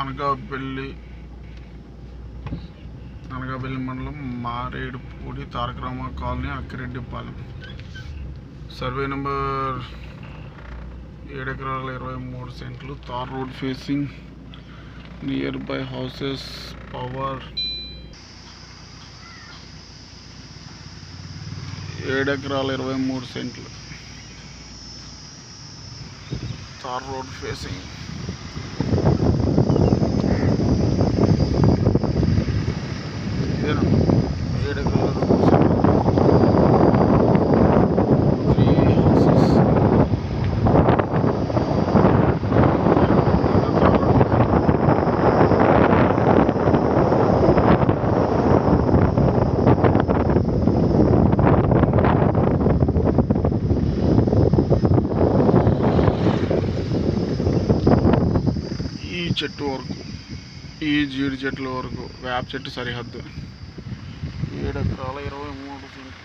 అనకాపల్లి అనకాపల్లి మండలం Maredupudi Tarakarama colony Akkireddypalem. Survey number ఏడు ఎకరాల ఇరవై మూడు సెంట్లు. Tar road facing near by houses power ఏడు ఎకరాల ఇరవై మూడు సెంట్లు. Tar road facing ఇదేనా ఏడు ఎకరాల త్రీ హౌసెస్ ఈ చెట్టు వరకు ఈ జీడి చెట్ల వరకు వేప చెట్టు సరిహద్దు. ఏడు ఎకరాల ఇరవై మూడు సెంట్లు